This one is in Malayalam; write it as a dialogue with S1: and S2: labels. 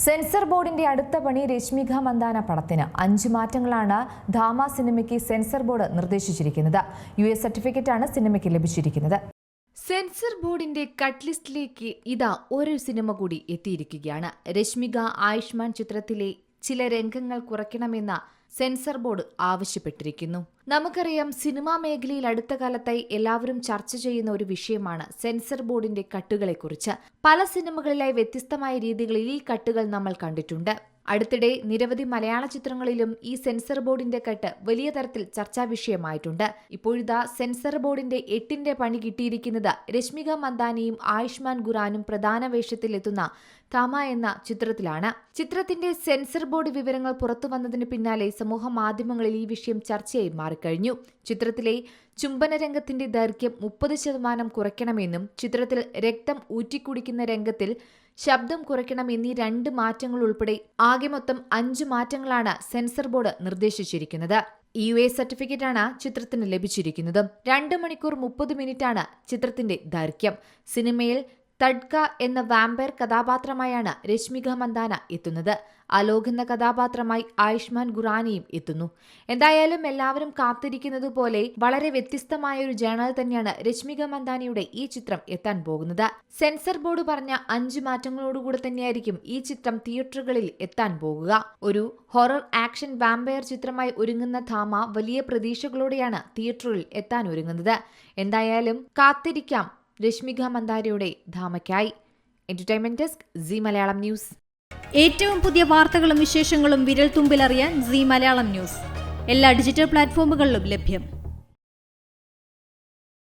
S1: സെൻസർ ബോർഡിന്റെ അടുത്ത പണി രശ്മിക മന്ദാന പടത്തിന്. അഞ്ച് മാറ്റങ്ങളാണ് ധാമ സിനിമയ്ക്ക് സെൻസർ ബോർഡ് നിർദ്ദേശിച്ചിരിക്കുന്നത്. യു എസ് സർട്ടിഫിക്കറ്റാണ് സിനിമയ്ക്ക് ലഭിച്ചിരിക്കുന്നത്.
S2: സെൻസർ ബോർഡിന്റെ കട്ട് ലിസ്റ്റിലേക്ക് ഇതാ ഒരു സിനിമ കൂടി എത്തിയിരിക്കുകയാണ്. രശ്മിക ആയുഷ്മാൻ ചിത്രത്തിലെ ചില രംഗങ്ങൾ കുറയ്ക്കണമെന്ന സെൻസർ ബോർഡ് ആവശ്യപ്പെട്ടിരിക്കുന്നു. നമുക്കറിയാം സിനിമാ മേഖലയിൽ അടുത്ത കാലത്തായി എല്ലാവരും ചർച്ച ചെയ്യുന്ന ഒരു വിഷയമാണ് സെൻസർ ബോർഡിന്റെ കട്ടുകളെക്കുറിച്ച്. പല സിനിമകളിലായി വ്യത്യസ്തമായ രീതികളിൽ ഈ കട്ടുകൾ നമ്മൾ കണ്ടിട്ടുണ്ട്. അടുത്തിടെ നിരവധി മലയാള ചിത്രങ്ങളിലും ഈ സെൻസർ ബോർഡിന്റെ കെട്ട് വലിയ തരത്തിൽ ചർച്ചാ വിഷയമായിട്ടുണ്ട്. ഇപ്പോഴിതാ സെൻസർ ബോർഡിന്റെ എട്ടിന്റെ പണി കിട്ടിയിരിക്കുന്നത് രശ്മിക മന്ദാനിയും ആയുഷ്മാൻ ഖുറാനും പ്രധാന വേഷത്തിലെത്തുന്ന തമ എന്ന ചിത്രത്തിലാണ്. ചിത്രത്തിന്റെ സെൻസർ ബോർഡ് വിവരങ്ങൾ പുറത്തു വന്നതിന് പിന്നാലെ സമൂഹ മാധ്യമങ്ങളിൽ ഈ വിഷയം ചർച്ചയായി മാറിക്കഴിഞ്ഞു. ചിത്രത്തിലെ ചുംബന രംഗത്തിന്റെ ദൈർഘ്യം മുപ്പത് ശതമാനം കുറയ്ക്കണമെന്നും ചിത്രത്തിൽ രക്തം ഊറ്റിക്കുടിക്കുന്ന രംഗത്തിൽ ശബ്ദം കുറയ്ക്കണം എന്നീ രണ്ട് മാറ്റങ്ങൾ ഉൾപ്പെടെ ആകെ മൊത്തം അഞ്ച് മാറ്റങ്ങളാണ് സെൻസർ ബോർഡ് നിർദ്ദേശിച്ചിരിക്കുന്നത്. യു എ സർട്ടിഫിക്കറ്റാണ് ചിത്രത്തിന് ലഭിച്ചിരിക്കുന്നത്. രണ്ട് മണിക്കൂർ മുപ്പത് മിനിറ്റാണ് ചിത്രത്തിന്റെ ദൈർഘ്യം. സിനിമയിൽ തഡ്ക എന്ന വാമ്പയർ കഥാപാത്രമായാണ് രശ്മിക മന്ദാന എത്തുന്നത്. അലോക് എന്ന കഥാപാത്രമായി ആയുഷ്മാൻ ഖുറാനിയും എത്തുന്നു. എന്തായാലും എല്ലാവരും കാത്തിരിക്കുന്നത് പോലെ വളരെ വ്യത്യസ്തമായ ഒരു ജേണൽ തന്നെയാണ് രശ്മിക മന്ദാനയുടെ ഈ ചിത്രം എത്താൻ പോകുന്നത്. സെൻസർ ബോർഡ് പറഞ്ഞ അഞ്ച് മാറ്റങ്ങളോടുകൂടെ തന്നെയായിരിക്കും ഈ ചിത്രം തിയേറ്ററുകളിൽ എത്താൻ പോകുക. ഒരു ഹൊറർ ആക്ഷൻ വാമ്പയർ ചിത്രമായി ഒരുങ്ങുന്ന ധാമ വലിയ പ്രതീക്ഷകളോടെയാണ് തിയേറ്ററിൽ എത്താൻ ഒരുങ്ങുന്നത്. എന്തായാലും കാത്തിരിക്കാം. രശ്മിക മന്ദാരയുടെ ധാമയ്ക്കായി. Entertainment desk Zee Malayalam News.
S3: ഏറ്റവും പുതിയ വാർത്തകളും വിശേഷങ്ങളും വിരൽ തുമ്പിലറിയാൻ സി മലയാളം ന്യൂസ്. എല്ലാ ഡിജിറ്റൽ പ്ലാറ്റ്ഫോമുകളിലും ലഭ്യം.